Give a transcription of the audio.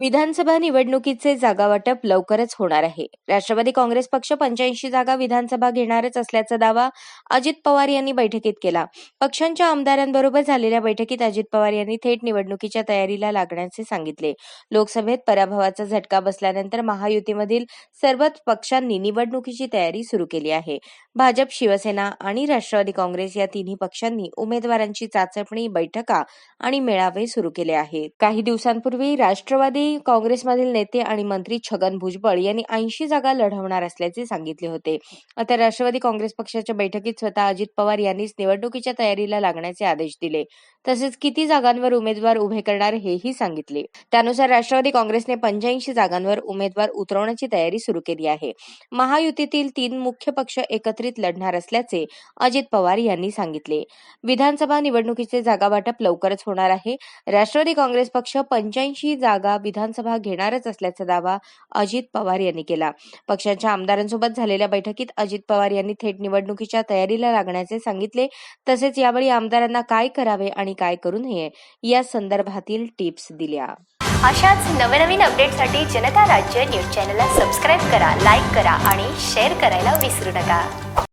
विधानसभा निवडणुकीचे जागावाटप लवकरच होणार आहे. राष्ट्रवादी काँग्रेस पक्ष पंच्याऐंशी जागा विधानसभा घेणारच असल्याचा दावा अजित पवार यांनी बैठकीत केला. पक्षांच्या आमदारांबरोबर झालेल्या बैठकीत अजित पवार यांनी थेट निवडणुकीच्या तयारीला लागण्याचे सांगितले. लोकसभेत पराभवाचा झटका बसल्यानंतर महायुतीमधील सर्वच पक्षांनी निवडणुकीची तयारी सुरू केली आहे. भाजप शिवसेना आणि राष्ट्रवादी काँग्रेस या तिन्ही पक्षांनी उमेदवारांची चाचपणी बैठका आणि मेळावे सुरू केले आहेत. काही दिवसांपूर्वी राष्ट्रवादी यावेळी काँग्रेसमधील नेते आणि मंत्री छगन भुजबळ यांनी ऐंशी जागा लढवणार असल्याचे सांगितले होते. आता राष्ट्रवादी काँग्रेस पक्षाच्या बैठकीत स्वतः अजित पवार यांनीच निवडणुकीच्या तयारीला लागण्याचे आदेश दिले. तसेच किती जागांवर उमेदवार उभे करणार हेही सांगितले. त्यानुसार राष्ट्रवादी काँग्रेसने पंच्याऐंशी जागांवर उमेदवार उतरवण्याची तयारी सुरू केली आहे. महायुतीतील तीन मुख्य पक्ष एकत्रित लढणार असल्याचे अजित पवार यांनी सांगितले. विधानसभा निवडणुकीचे जागा वाटप लवकरच होणार आहे. राष्ट्रवादी काँग्रेस पक्ष पंच्याऐंशी जागा विधान विधानसभा घेणारच असल्याचा दावा अजित पवार यांनी केला. पक्षाच्या आमदारांसोबत झालेल्या बैठकीत अजित पवार यांनी थेट निवडणुकीच्या तयारीला लागण्याचे सांगितले. तसेच यावेळी आमदारांना काय करावे आणि काय करू नये या संदर्भातील टिप्स दिल्या. अशाच नवनवीन अपडेटसाठी जनता राज्य न्यूज चॅनलला सबस्क्राईब करा लाईक करा आणि शेअर करायला विसरू नका.